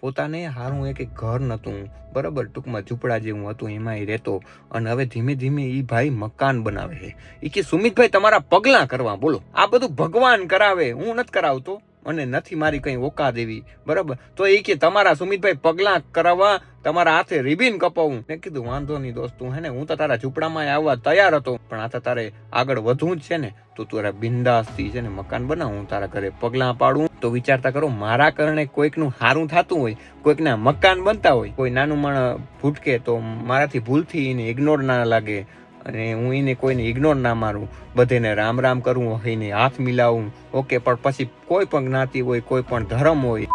પોતાને હારું એક ઘર નહોતું બરાબર, ટૂંકમાં ઝૂંપડા જેવું હતું એમાં એ રહેતો. અને હવે ધીમે ધીમે એ ભાઈ મકાન બનાવે છે. એ કે, સુમિતભાઈ, તમારા પગલાં કરવા, બોલો. આ બધું ભગવાન કરાવે, હું નથી કરાવતો. અને નથી મારી કંઈ ઓકા એવી. બરાબર. તો એ કે, તમારા સુમિતભાઈ પગલાં કરાવવા તમારા હાથે રિબિન કપાવું. મેં કીધું, વાંધો નહીં દોસ્ત હું હે હું તો તારા ઝૂંપડામાં આવવા તૈયાર હતો, પણ આ તો તારે આગળ વધવું જ છે ને. તો તારા બિંદાસથી છે ને મકાન બનાવ, હું તારા ઘરે પગલાં પાડું. તો વિચારતા કરો, મારા કારણે કોઈકનું સારું થતું હોય, કોઈકના મકાન બનતા હોય, કોઈ નાનું માણ ભૂટકે તો મારાથી ભૂલથી એને ઇગ્નોર ના લાગે. અને હું એને કોઈને ઇગ્નોર ના મારું. બધેને રામ રામ કરું એને હાથ મિલાવું. ઓકે, પણ પછી કોઈ પણ જ્ઞાતિ હોય, કોઈ પણ ધર્મ હોય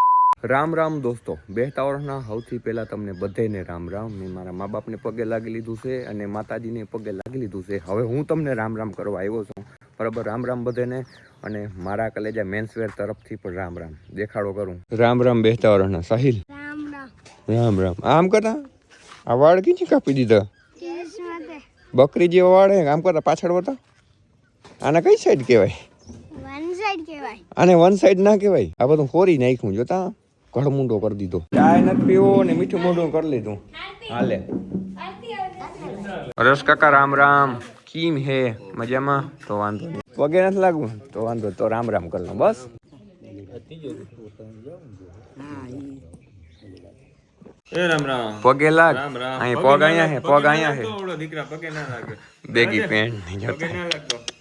રામ રામ દોસ્તો. બેસતા વર્ષના સૌથી પહેલાં તમને બધાને રામ રામ. મેં મારા મા બાપને પગે લાગી લીધું છે અને માતાજીને પગે લાગી લીધું છે. હવે હું તમને રામ રામ કરવા આવ્યો છું. બરાબર રામ રામ બધાને અને મારા કલેજા મેન્સવેર તરફથી પણ રામ રામ. દેખાડો કરું. રામ રામ બેસતા વર્ષના. સાહિલ? રામ રામ. આમ કરતા? આ વાળ કીચી કાપી દીધા? બકરી જેવા વાળ હે આમ કરતા પાછળ વળતા? આને કઈ સાઈડ કહેવાય? આને વન સાઈડ ના કહેવાય? આ બધું ખોરી નાખ્યું જોતા ઘડમુંડો કરી દીધો. ચાય નથી પીવો ને મીઠું મોઢું કરી લીધું. હાલે. રસ કાકા રામ રામ. કીમ હે? મજામાં? તો વાંધો નહીં. પગે નથી લાગવું. તો વાંધો તો રામ રામ કરી લો બસ. રામ રામ. પગે લાગ. રામ રામ. અહીં પગ અહીંયા હે પગ અહીંયા હે. દીકરા પગે ના લાગે. બેગી પેન્ટ નહીં પગે જોતા.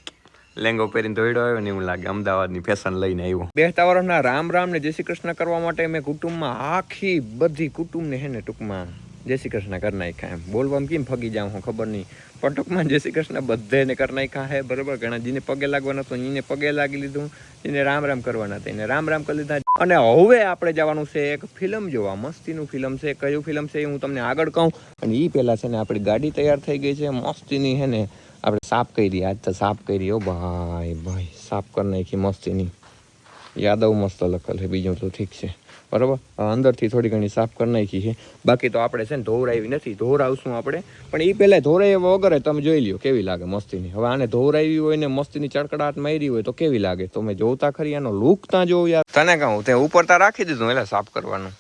લેંગો પહેરીને દોડ્યો આવ્યો ને એવું લાગે, અમદાવાદની ફેશન લઈને આવ્યો. બેસતા વર્ષના રામ રામ ને જય શ્રી કૃષ્ણ કરવા માટે મેં કુટુંબમાં આખી બધી કુટુંબને હે ને ટૂંકમાં જય કૃષ્ણ, કરી નાખ્યા એમ. બોલવામાં કેમ ફગી જાઉં હું, ખબર નહીં. પણ જય શ્રી કૃષ્ણ બધાને કરી નાખ્યા હે, બરોબર? ઘણા જેને પગે લાગવાના તો એને પગે લાગી લીધું. એને રામ રામ કરવાના હતા એને રામ રામ કરી લીધા. અને હવે આપણે જવાનું છે એક ફિલ્મ જોવા. મસ્તીનું ફિલ્મ છે. કયું ફિલ્મ છે એ હું તમને આગળ કહું. અને એ પહેલાં છે ને આપણી ગાડી તૈયાર થઈ ગઈ છે. મસ્તીની હે ને આપણે સાફ કરી. આજ તો સાફ કરી ઓ ભાઈ ભાઈ. સાફ કરી નાખી મસ્તીની. યાદવ મસ્ત લખેલ છે. બીજું તો ઠીક છે. બરાબર? અંદરથી થોડી ઘણી સાફ કરી નાખી છે. બાકી તો આપણે છે ને ધોવરાવી નથી. ધોવરાવશું આપણે. પણ એ પહેલાં ધોરાવ્યા વગર તમે જોઈ લ્યો કેવી લાગે મસ્તીની. હવે આને ધોવરાવી હોય ને મસ્તીની ચડકડાટ મારી હોય તો કેવી લાગે? તમે જોતા ખરી આનો લુક ત્યાં જોઉં યાર. તને કહું, તે ઉપર ત્યાં રાખી દીધું એટલે સાફ કરવાનું.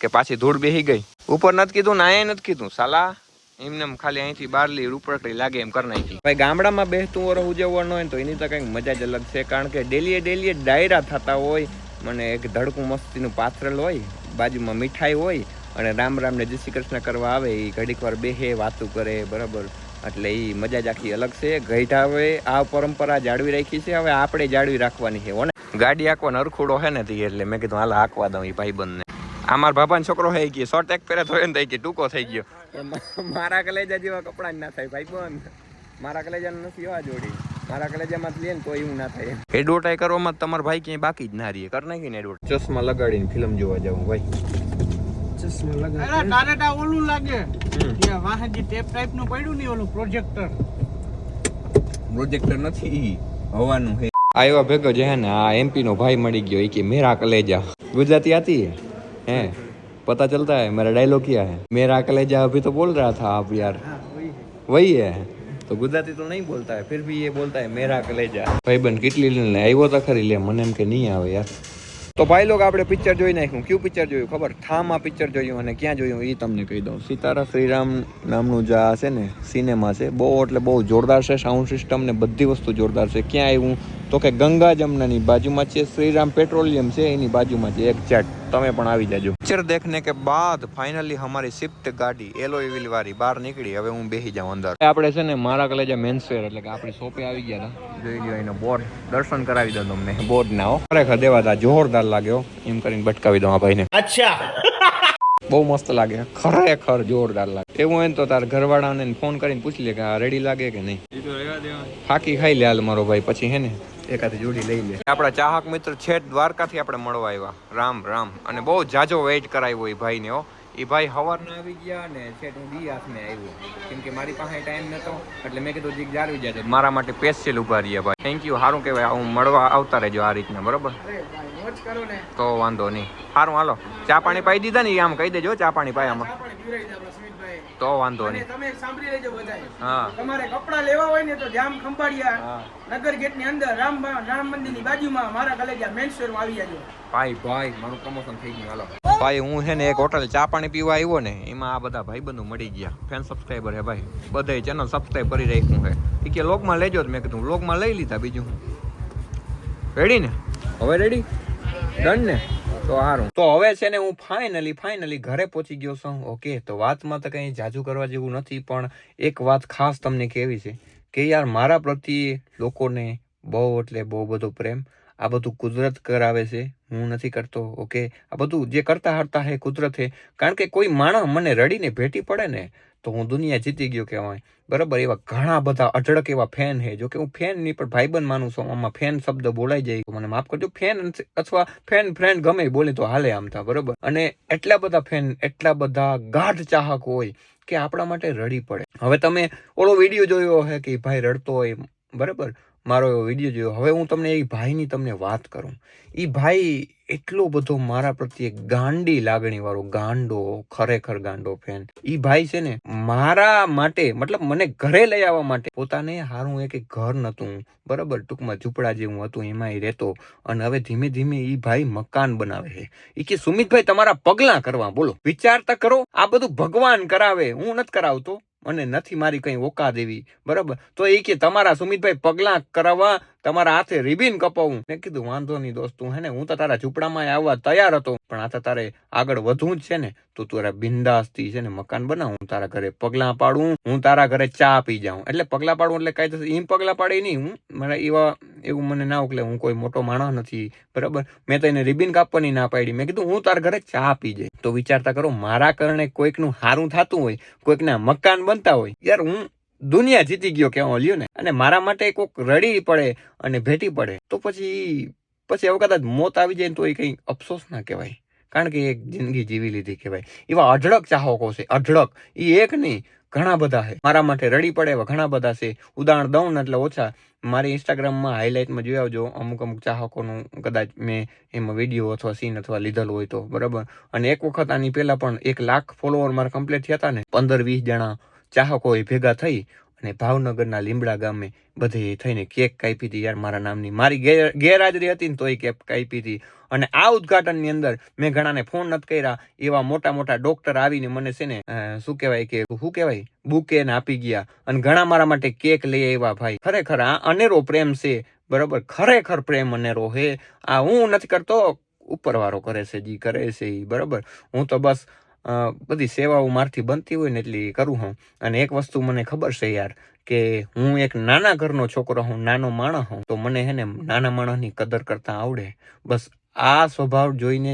કે પાછી ધૂળ બેહી ગઈ. ઉપર નથી કીધું ને એ નથી કીધું. સાલા, એમને ખાલી અહીંથી બારલી લી લાગે એમ કરી નાખી. ભાઈ, ગામડામાં બેસતું વરસ ઉજવવાનું હોય તો એની તો કંઈક મજા જ અલગ છે. કારણ કે ડેલીએ ડેલીએ ડાયરા થતા હોય મને એક ધડકું મસ્તીનું પાથરેલ હોય, બાજુમાં મીઠાઈ હોય અને રામ રામ ને જય શ્રી કૃષ્ણ કરવા આવે એ ઘડીક વાર બેહે, વાતું કરે, બરાબર? એટલે એ મજા જ આખી અલગ છે. ગઈઢા હવે આ પરંપરા જાળવી રાખી છે, હવે આપણે જાળવી રાખવાની છે ને? ગાડી આંકવાનો અરખુડો હે ને તી, એટલે મેં કીધું હાલ આંકવા દઉં એ ભાઈબંધને. આ મારા બાપાનો છોકરો થઈ ગયો શોર્ટ એક પહેરે થયો ને થઈ ગયો ટૂંકો થઈ ગયો. મારા કલેજા જેવા કપડા ના થાય ભાઈ બંધ મારા કલેજા નથી એવા જોડી. મારા કલેજામાં લે ને તો એવું ના થાય એડવર્ટાઈ કરવામાં તમારા ભાઈ ક્યાંય બાકી જ ના રહીએ કર નાખી ને એડવર્ટ ચશ્મા લગાડીને ફિલ્મ જોવા જાઉં ભાઈ અરે ટારેટા ઓલું લાગે કે વાહે જે ટેપ ટાઈપ નું પડ્યું ને ઓલું પ્રોજેક્ટર પ્રોજેક્ટર નથી હવાનું હે આવ્યા ભેગો જે હે ને આ એમપી નો ભાઈ મળી ગયો એ કે મેરા કલેજા ગુજરાતી આતી है हैं पता चलता है मेरा डायलॉग क्या है मेरा कलेजा अभी तो बोल रहा था आप यार वही है તો ગુજરાતી તો નહીં બોલતા હે ફિર ભી એ બોલતા હે મેરા કલેજા ભાઈબંધ કેટલી લઈને આવ્યો તો ખરી લે, મને એમ કે નહીં આવે યાર. તો ભાઈ લોકો આપણે પિક્ચર જોઈ નાખ્યું. કયું પિક્ચર જોયું ખબર? થામાં પિક્ચર જોયું અને ક્યાં જોયું એ તમને કહી દઉં. સિતારા શ્રીરામ નામનું જે આ છે ને સિનેમા છે, બહુ એટલે બહુ જોરદાર છે સાઉન્ડ સિસ્ટમ ને બધી વસ્તુ જોરદાર છે. ક્યાં આવ્યું? તો કે ગંગા જમનાની બાજુમાં છે શ્રીરામ પેટ્રોલિયમ છે એની બાજુમાં છે. એક્ઝેક્ટ તમે પણ આવી જાજો. પિક્ચર દેખને કે બાદ ફાઇનલી અમારી સ્વિફ્ટ ગાડી એલોય વ્હીલ વાળી બહાર નીકળી. હવે હું બેસી જાઉં અંદર. આપણે છે ને મારા કલેજા મેન્સવેર એટલે કે આપણે શોપે આવી ગયા હતા. જોઈ લ્યો એનો બોર્ડ દર્શન કરાવી દો તમને. બોર્ડ ના હો. ખરેખર દેવા હતા જોરદાર લાગ્યો એમ કરીને ભટકાવી દો આ ભાઈને. અચ્છા. બહુ મસ્ત લાગે. ખરેખર જોરદાર લાગે. એવું હોય ને તો તાર ઘરવાળાને ફોન કરીને પૂછી લે કે આ રેડી લાગે કે નહીં. ફાકી ખાઈ લે હાલ મારો ભાઈ. પછી હે ને એકાદી જોડી લઈને આપણા ચાહક મિત્ર છેટ દ્વારકાથી આપણે મળવા આવ્યા. રામ રામ. અને બહુ જાજો વેઇટ કરાવ્યો એ ભાઈને હો. એ ભાઈ સવારના આવી ગયા ને છેટ હું બી હાથને આવ્યો. કેમ કે મારી પાસે ટાઈમ નતો એટલે મેં કીધું જીક જાળવી જાય મારા માટે સ્પેશિયલ ઊભા રહ્યા ભાઈ. થેન્ક યુ સારું કહેવાય હું મળવા આવતા રહેજો આ રીતના બરોબર? તો વાંધો નહીં. સારું હાલો. ચા પાણી પાઈ દીધા ને એ આમ કહી દેજો ચા પાણી પાય આમાં. તો વાંધો નહીં. તમે સાંભળી લેજો બધાય. હા. તમારે કપડા લેવા હોય ને તો જામ ખંભાળિયા. નગર ગેટની અંદર રામ રામ મંદિરની બાજુમાં મારા કલેજા મેન સ્ટોરમાં આવી જાજો. ભાઈ ભાઈ મારું પ્રમોશન થઈ ગયું હાલો. ભાઈ હું છે ને એક હોટલ ચા પાણી પીવા આવ્યો ને એમાં આ બધા ભાઈ બંધુ મળી ગયા. ફેન સબસ્ક્રાઈબર હે ભાઈ. બધાય ચેનલ સબસ્ક્રાઈબ કરી રાખ્યું છે. એ કે લોગમાં લેજો મેં કીધું લોગમાં લઈ લીધા બીજું. રેડી ને? હવે રેડી ડન ને? તો સારું તો હવે છે ને હું ફાઇનલી ફાઇનલી ઘરે પહોંચી ગયો છું. ઓકે તો વાતમાં તો કંઈ જાજુ કરવા જેવું નથી, પણ એક વાત ખાસ તમને કહેવી છે કે યાર મારા પ્રત્યે લોકોને બહુ એટલે બહુ બધો પ્રેમ. આ બધું કુદરત કરાવે છે. હું નથી કરતો ઓકે આ બધું જે કરતા હરતા હે કુદરત. હે કારણ કે કોઈ માણસ મને રડીને ભેટી પડે ને તો હું દુનિયા જીતી ગયો કહેવાય. બરાબર? એવા ઘણા બધા અઢળક એવા ફેન હે જો કે હું ફેન નહીં, પણ ભાઈબંધ માનું છું. આમાં ફેન શબ્દ બોલાઈ જાય. મને માફ કરજો. ફેન અથવા ફેન ફ્રેન્ડ ગમે બોલે તો હાલે આમ થા બરાબર? અને એટલા બધા ફેન, એટલા બધા ગાઢ ચાહક હોય કે આપણા માટે રડી પડે. હવે તમે ઓલો વીડિયો જોયો હે કે ભાઈ રડતો હોય. બરાબર? મારો એવો વીડિયો જોયો. હવે હું તમને એ ભાઈની તમને વાત કરું. એ ભાઈ એટલો બધો મારા પ્રત્યે ગાંડી લાગણીવાળો ગાંડો, ખરેખર ગાંડો ફેન એ ભાઈ છે ને મારા માટે, મતલબ મને ઘરે લઈ આવવા માટે પોતાને હારું એક ઘર નતું. બરાબર? ટૂંકમાં ઝૂંપડા જેવું હતું એમાં એ રહેતો. અને હવે ધીમે ધીમે એ ભાઈ મકાન બનાવે છે. એ કે, સુમિતભાઈ, તમારા પગલા કરવા, બોલો. વિચારતા કરો, આ બધું ભગવાન કરાવે. હું નથી કરાવતો. અને નથી મારી કંઈ ઓકાદ એવી બરાબર? તો એ કે તમારા સુમિતભાઈ પગલાં કરાવવા તમારા હાથે રિબિન કપાવું. મેં કીધું, વાંધો નહીં દોસ્ત, તું હે ને હું તો તારા ઝૂંપડામાં આવવા તૈયાર હતો, પણ આ તો તારે આગળ વધવું જ છે ને. તો તારા બિંદાસથી છે ને મકાન બનાવું, હું તારા ઘરે પગલા પાડું, હું તારા ઘરે ચા પી જાઉં. એટલે પગલા પાડું એટલે કાંઈ થશે એમ પગલા પાડે નહીં. હું, મારા એવા, એવું મને ના ઉકલે, હું કોઈ મોટો માણસ નથી, બરાબર? મેં તો એને રિબિન કાપવાની ના પાડી. મેં કીધું, હું તારા ઘરે ચા પી જાય. તો વિચારતા કરો, મારા કારણે કોઈકનું સારું થતું હોય, કોઈકના મકાન બનતા હોય. યાર, હું દુનિયા જીતી ગયો કહેવા લ્યો ને? અને મારા માટે કોઈક રડી પડે અને ભેટી પડે. તો પછી પછી હવે કદાચ મોત આવી જાય તો એ કંઈ અફસોસ ના કહેવાય. કારણ કે એક જિંદગી જીવી લીધી કહેવાય. એવા અઢળક ચાહકો છે, અઢળક. એ એક નહીં, ઘણા બધા છે. મારા માટે રડી પડે એવા ઘણા બધા છે. ઉદાહરણ દઉં ને એટલે ઓછા. મારી ઇન્સ્ટાગ્રામમાં હાઇલાઇટમાં જોઈ આવજો. અમુક અમુક ચાહકોનું કદાચ મેં એમાં વીડિયો અથવા સીન અથવા લીધેલો હોય તો. બરાબર? અને એક વખત આની પહેલાં પણ એક લાખ ફોલોવર મારા કમ્પ્લીટ થયા હતા ને. પંદર વીસ જણા ચાહકો એ ભેગા થઈ અને ભાવનગરના લીમડા ગામે બધે થઈને કેક કાપી હતી. યાર, મારા નામની મારી ગેરહાજરી હતી ને તોય કેક કાપી હતી. અને આ ઉદઘાટનની અંદર મેં ઘણાને ફોન નથી કર્યા. એવા મોટા મોટા ડોક્ટર આવીને મને છે ને શું કહેવાય કે, શું કહેવાય? બુકે ને આપી ગયા. અને ઘણા મારા માટે કેક લઈ આવ્યા ભાઈ. ખરેખર આ અનેરો પ્રેમ છે. બરાબર? ખરેખર પ્રેમ અનેરો હે આ હું નથી કરતો. ઉપરવાળો કરે છે, જી કરે છે એ બરાબર? હું તો બસ બધી સેવાઓ મારથી બનતી હોય ને એટલી કરું હું. અને એક વસ્તુ મને ખબર છે યાર, કે હું એક નાના ઘરનો છોકરો હું નાનો માણસ હું તો મને હે ને નાના માણસની કદર કરતા આવડે. બસ આ સ્વભાવ જોઈને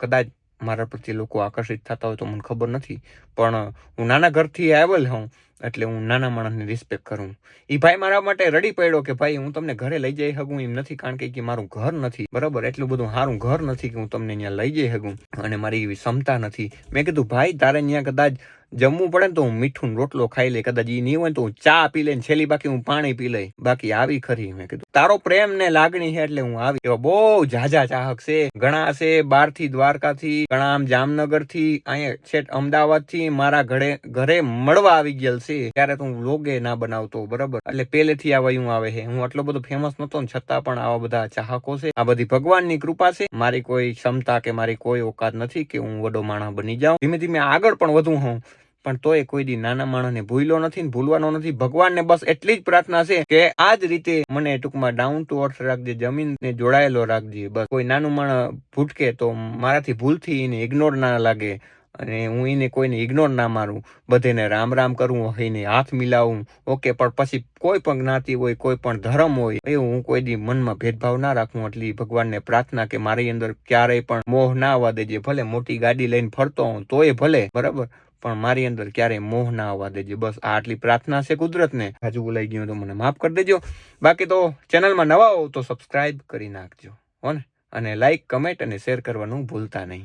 કદાચ મારા પ્રત્યે લોકો આકર્ષિત થતા હોય તો મને ખબર નથી. પણ હું નાના ઘરથી આવેલ હું એટલે હું નાના માણસને રિસ્પેક્ટ કરું. એ ભાઈ મારા માટે રડી પડ્યો કે ભાઈ હું તમને ઘરે લઈ જઈ શકું, એમ નથી, કારણ કે મારું ઘર નથી. બરાબર? એટલું બધું સારું ઘર નથી કે હું તમને ત્યાં લઈ જઈ શકું. અને મારી એવી ક્ષમતા નથી. મેં કીધું, ભાઈ, તારે ત્યાં કદાચ જમવું પડે ને તો હું મીઠું રોટલો ખાઈ લે કદાચ એ નહીં હોય તો હું ચા પી લે ને છેલ્લી બાકી હું પાણી પી લઈ. બાકી આવી ખરી, મેં કીધું. તારો પ્રેમ ને લાગણી છે એટલે હું આવી. એવા બહુ ઝાઝા ચાહક છે. ઘણા છે બારથી દ્વારકા થી ઘણા આમ જામનગરથી અહીંયા છેટ અમદાવાદથી મારા ઘરે ઘરે મળવા આવી ગયેલ છે. ત્યારે તો હું લોગે ના બનાવતો, બરાબર? એટલે પહેલેથી આ વયું આવે છે. હું આટલો બધો ફેમસ નતો છતાં પણ આવા બધા ચાહકો છે. આ બધી ભગવાનની કૃપા છે. મારી કોઈ ક્ષમતા કે મારી કોઈ ઓકાત નથી કે હું વડો માણસ બની જાઉં. ધીમે ધીમે આગળ પણ વધુ હું પણ તોય કોઈ દી નાના માણસને ભૂલો નથી ભૂલવાનો નથી. ભગવાનને બસ એટલી જ પ્રાર્થના છે કે આ જ રીતે મને ટૂંકમાં ડાઉન ટુ અર્થ રાખજે, જમીનને જોડાયેલો રાખજે. બસ કોઈ નાનું માણસ ભૂટકે તો મારાથી ભૂલથી એને ઇગ્નોર ના લાગે. અને હું એને કોઈને ઇગ્નોર ના મારું. બધેને રામ રામ કરું એને હાથ મિલાવું. ઓકે, પણ પછી કોઈ પણ જ્ઞાતિ હોય, કોઈ પણ ધર્મ હોય, એ હું કોઈ દી મનમાં ભેદભાવ ના રાખું. એટલી ભગવાનને પ્રાર્થના કે મારી અંદર ક્યારેય પણ મોહ ના આવવા દેજે. ભલે મોટી ગાડી લઈને ફરતો હું તોય ભલે, બરાબર? પણ મારી અંદર ક્યારેય મોહ ના આવવા દેજે. બસ આ આટલી પ્રાર્થના છે કુદરતને. હજુ બોલાઈ ગયું તો મને માફ કરી દેજો. બાકી તો ચેનલમાં નવા હો તો સબસ્ક્રાઇબ કરી નાખજો. હો ને અને લાઇક કમેન્ટ અને શેર કરવાનું ભૂલતા નહીં.